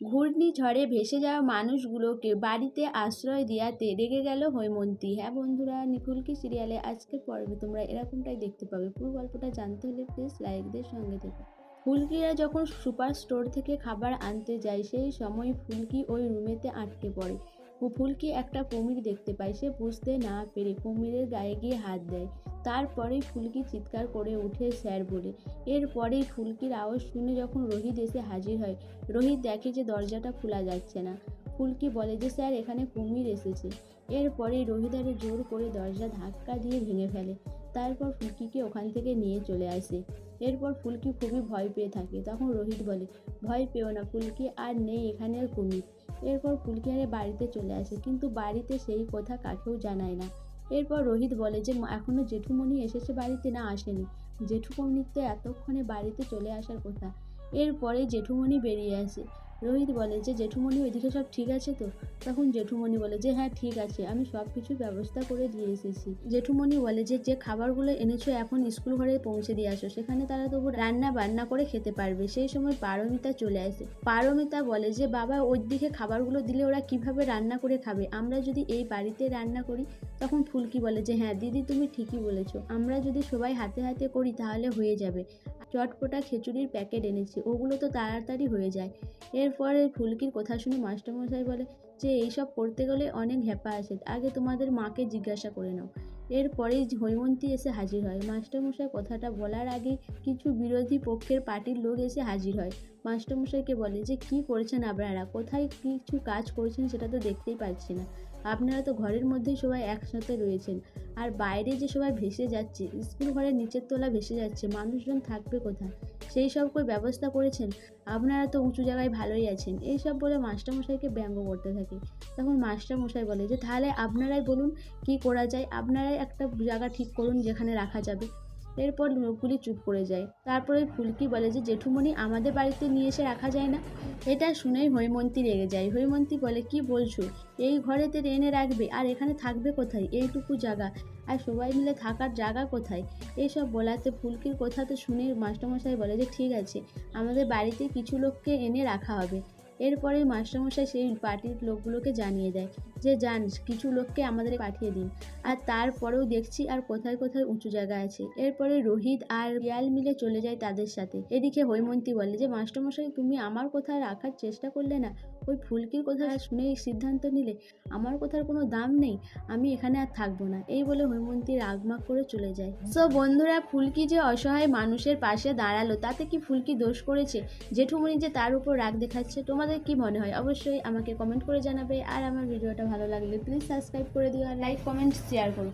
ঘূর্ণিঝড়ে ভেসে যাওয়া মানুষগুলোকে বাড়িতে আশ্রয় দেওয়াতে রেগে গেল হৈমন্তী। হ্যাঁ বন্ধুরা নিখুলকি সিরিয়ালে আজকের পর্বে তোমরা এরকমটাই দেখতে পাবে। পুরো গল্পটা জানতে হলে প্লিজ লাইকদের সঙ্গে থেকে। ফুলকিরা যখন সুপার স্টোর থেকে খাবার আনতে যায়, সেই সময় ফুলকি ওই রুমেতে আটকে পড়ে। ফুলকি একটা কুমির দেখতে পায়। সে বুঝতে না পেরে কুমিরের গায়ে গিয়ে হাত দেয়। তারপরেই ফুলকি চিৎকার করে উঠে স্যার বলে। এরপরেই ফুলকির আওয়াজ শুনে যখন রোহিত এসে হাজির হয়, রোহিত দেখে যে দরজাটা খোলা যাচ্ছে না। ফুলকি বলে যে, স্যার, এখানে কুমির এসেছে। এরপরেই রোহিত আরও জোর করে দরজা ধাক্কা দিয়ে ভেঙে ফেলে। তারপর ফুলকিকে ওখান থেকে নিয়ে চলে আসে। এরপর ফুলকি খুবই ভয় পেয়ে থাকে। তখন রোহিত বলে, ভয় পেও না ফুলকি, আর নেই এখানে আর কুমির। এরপর ফুলকিয়ারে বাড়িতে চলে আসে, কিন্তু বাড়িতে সেই কথা কাকেও জানায় না। এরপর রোহিত বলে যে এখনও জেঠুমণি এসেছে বাড়িতে না আসেনি। জেঠুমণির তো এতক্ষণে বাড়িতে চলে আসার কথা। এরপরে জেঠুমণি বেরিয়ে আসে। রোহিত বলে যে, জেঠুমণি ওইদিকে সব ঠিক আছে তো? তখন জেঠুমণি বলে যে হ্যাঁ ঠিক আছে। আমি সব কিছু ব্যবস্থা করে দিয়ে এসেছি। জেঠুমণি বলে যে যে খাবারগুলো এনেছো এখন স্কুল ঘরে পৌঁছে দিয়ে আসো। সেখানে তারা তবু রান্না বান্না করে খেতে পারবে। সেই সময় পারমিতা চলে আসে। পারমিতা বলে যে, বাবা ওই দিকে খাবারগুলো দিলে ওরা কীভাবে রান্না করে খাবে? আমরা যদি এই বাড়িতে রান্না করি? তখন ফুলকি বলে যে হ্যাঁ দিদি, তুমি ঠিকই বলেছ। আমরা যদি সবাই হাতে হাতে করি তাহলে হয়ে যাবে। চটপটা খিচুড়ির প্যাকেট এনেছি। ওগুলো তো তাড়াতাড়ি হয়ে যায়। এরপরে ফুলকির কথা শুনে মাস্টারমশাই বলে, যে এইসব করতে গেলে অনেক হ্যাপা আছে, আগে তোমাদের মাকে জিজ্ঞাসা করে নাও। এরপরেই হৈমন্তী এসে হাজির হয়। মাস্টারমশাই কথাটা বলার আগে কিছু বিরোধী পক্ষের পার্টির লোক এসে হাজির হয়। মাস্টারমশাইকে বলে, যে কি করেছেন আপনারা? কোথায় কিছু কাজ করছেন সেটা তো দেখতেই পাচ্ছি না। আপনারা তো ঘরের মধ্যেই সবাই একসাথে রয়েছেন। আর বাইরে যে সবাই ভেসে যাচ্ছে, স্কুল ঘরের নিচের তলা ভেসে যাচ্ছে, মানুষজন থাকবে কোথায়? সেই সব কই ব্যবস্থা করেছেন? আপনারা তো উঁচু জায়গায় ভালোই আছেন। এইসব বলে মাস্টারমশাইকে ব্যঙ্গ করতে থাকে। তখন মাস্টারমশাই বলে যে, তাহলে আপনারাই বলুন কি করা যায়? আপনারাই একটা জায়গা ঠিক করুন যেখানে রাখা যাবে। এরপর লোকগুলি চুপ করে যায়। তারপরে ফুলকি বলে যে, জেঠুমণি, আমাদের বাড়িতে নিয়ে এসে রাখা যায় না? এটা শুনেই হৈমন্তী রেগে যায়। হৈমন্তী বলে, কি বলছো? এই ঘরেতে এনে রাখবে? আর এখানে থাকবে কোথায়? এইটুকু জায়গা। আর সবাই মিলে থাকার জায়গা কোথায়? এইসব বলাতে ফুলকির কথা তো শুনে মাস্টারমশাই বলে যে, ঠিক আছে, আমাদের বাড়িতে কিছু লোককে এনে রাখা হবে। এরপরে মাস্টারমশাই সেই পার্টির লোকগুলোকে জানিয়ে দেয় যে, যান, কিছু লোককে আমাদের পাঠিয়ে দিন। আর তারপরেও দেখছি আর কোথায় কোথায় উঁচু জায়গা আছে। এরপরে রোহিত আর রিয়াল মিলে চলে যায় তাদের সাথে। এদিকে হৈমন্তী বলে যে, মাস্টারমশাই, তুমি আমার কোথায় রাখার চেষ্টা করলে না? ওই ফুলকির কথা শুনে সিদ্ধান্ত নিলে, আমার কথার কোনো দাম নেই, আমি এখানে আর থাকব না। এই বলে হৈমন্তী রাগমাগ করে চলে যায়। সো বন্ধুরা, ফুলকি যে অসহায় মানুষের পাশে দাঁড়াল, তাতে কি ফুলকি দোষ করেছে? জেঠুমণি যে তার উপর রাগ দেখাচ্ছে, তোমাদের কি মনে হয়? অবশ্যই আমাকে কমেন্ট করে জানাবে। আর আমার ভিডিওটা ভালো লাগলে প্লিজ সাবস্ক্রাইব করে দিও আর লাইক কমেন্ট শেয়ার করো।